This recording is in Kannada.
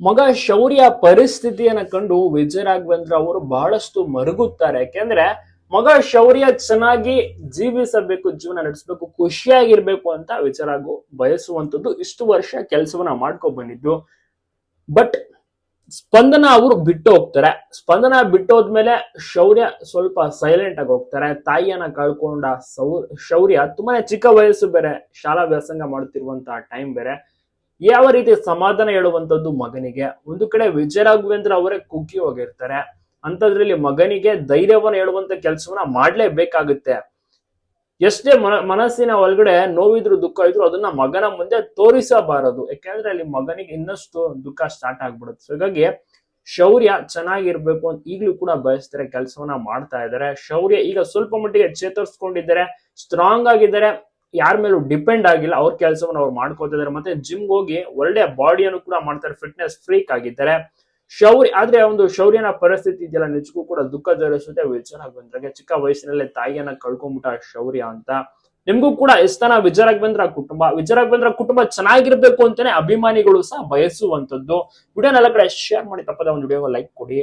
ಮಗ ಶೌರ್ಯ ಪರಿಸ್ಥಿತಿಯನ್ನ ಕಂಡು ವಿಜಯ ರಾಘವೇಂದ್ರ ಅವರು ಬಹಳಷ್ಟು ಮರುಗುತ್ತಾರೆ. ಯಾಕೆಂದ್ರೆ ಮಗ ಶೌರ್ಯ ಚೆನ್ನಾಗಿ ಜೀವಿಸಬೇಕು, ಜೀವನ ನಡೆಸಬೇಕು, ಖುಷಿಯಾಗಿರ್ಬೇಕು ಅಂತ ವಿಚಾರಾಗು ಬಯಸುವಂತದ್ದು ಇಷ್ಟು ವರ್ಷ ಕೆಲಸವನ್ನ ಮಾಡ್ಕೊ ಬಂದಿದ್ದು. ಬಟ್ ಸ್ಪಂದನ ಅವರು ಬಿಟ್ಟು ಹೋಗ್ತಾರೆ. ಸ್ಪಂದನ ಬಿಟ್ಟು ಹೋದ್ಮೇಲೆ ಶೌರ್ಯ ಸ್ವಲ್ಪ ಸೈಲೆಂಟ್ ಆಗಿ ಹೋಗ್ತಾರೆ. ತಾಯಿಯನ್ನ ಕಳ್ಕೊಂಡ ಸೌ, ಶೌರ್ಯ ತುಂಬಾನೇ ಚಿಕ್ಕ ವಯಸ್ಸು ಬೇರೆ, ಶಾಲಾ ವ್ಯಾಸಂಗ ಮಾಡುತ್ತಿರುವಂತಹ ಟೈಮ್ ಬೇರೆ. ಯಾವ ರೀತಿ ಸಮಾಧಾನ ಹೇಳುವಂತದ್ದು ಮಗನಿಗೆ? ಒಂದು ಕಡೆ ವಿಜಯ ರಾಘವೇಂದ್ರ ಅವರೇ ಕುಗ್ಗಿ ಹೋಗಿರ್ತಾರೆ. ಅಂತದ್ರಲ್ಲಿ ಮಗನಿಗೆ ಧೈರ್ಯವನ್ನ ಹೇಳುವಂತ ಕೆಲಸವನ್ನ ಮಾಡ್ಲೇಬೇಕಾಗುತ್ತೆ. ಎಷ್ಟೇ ಮನ, ಮನಸ್ಸಿನ ಒಳಗಡೆ ನೋವಿದ್ರು ದುಃಖ ಇದ್ರು ಅದನ್ನ ಮಗನ ಮುಂದೆ ತೋರಿಸಬಾರದು. ಯಾಕೆಂದ್ರೆ ಅಲ್ಲಿ ಮಗನಿಗೆ ಇನ್ನಷ್ಟು ದುಃಖ ಸ್ಟಾರ್ಟ್ ಆಗ್ಬಿಡುತ್ತೆ. ಹಾಗಾಗಿ ಶೌರ್ಯ ಚೆನ್ನಾಗಿರ್ಬೇಕು ಅಂತ ಈಗ್ಲೂ ಕೂಡ ಬಯಸ್ತಾರೆ ಕೆಲಸವನ್ನ ಮಾಡ್ತಾ ಇದ್ದಾರೆ. ಶೌರ್ಯ ಈಗ ಸ್ವಲ್ಪ ಮಟ್ಟಿಗೆ ಚೇತರಿಸ್ಕೊಂಡಿದ್ದಾರೆ. ಸ್ಟ್ರಾಂಗ್ ಆಗಿದ್ದಾರೆ. ಯಾರ ಮೇಲೂ ಡಿಪೆಂಡ್ ಆಗಿಲ್ಲ, ಅವ್ರ ಕೆಲಸವನ್ನು ಅವ್ರು ಮಾಡ್ಕೋತಿದ್ದಾರೆ ಮತ್ತೆ ಜಿಮ್ ಹೋಗಿ ಒಳ್ಳೆ ಬಾಡಿಯನ್ನು ಕೂಡ ಮಾಡ್ತಾರೆ ಫಿಟ್ನೆಸ್ ಫ್ರೀಕ್ ಆಗಿದ್ದಾರೆ. ಶೌರ್ಯ, ಆದ್ರೆ ಒಂದು ಶೌರ್ಯನ ಪರಿಸ್ಥಿತಿ ಇದೆಯಲ್ಲ, ನಿಜಕ್ಕೂ ಕೂಡ ದುಃಖ ಜರಿಸುತ್ತೆ ವಿಚಾರ ಬಂದ್ರೆ ಚಿಕ್ಕ ವಯಸ್ಸಿನಲ್ಲೇ ತಾಯಿಯನ್ನ ಕಳ್ಕೊಂಡ್ಬಿಟ್ಟ ಶೌರ್ಯ ಅಂತ. ನಿಮ್ಗೂ ಕೂಡ ಇಷ್ಟನ ವಿಜಯ ಬಂದ್ರ ಕುಟುಂಬ? ವಿಜಯ ಬಂದ್ರ ಕುಟುಂಬ ಚೆನ್ನಾಗಿರ್ಬೇಕು ಅಂತಾನೆ ಅಭಿಮಾನಿಗಳು ಸಹ ಬಯಸುವಂತದ್ದು ವಿಡಿಯೋನೆಲ್ಲ ಕಡೆ ಶೇರ್ ಮಾಡಿ, ತಪ್ಪದ ಒಂದು ವಿಡಿಯೋ ಲೈಕ್ ಕೊಡಿ.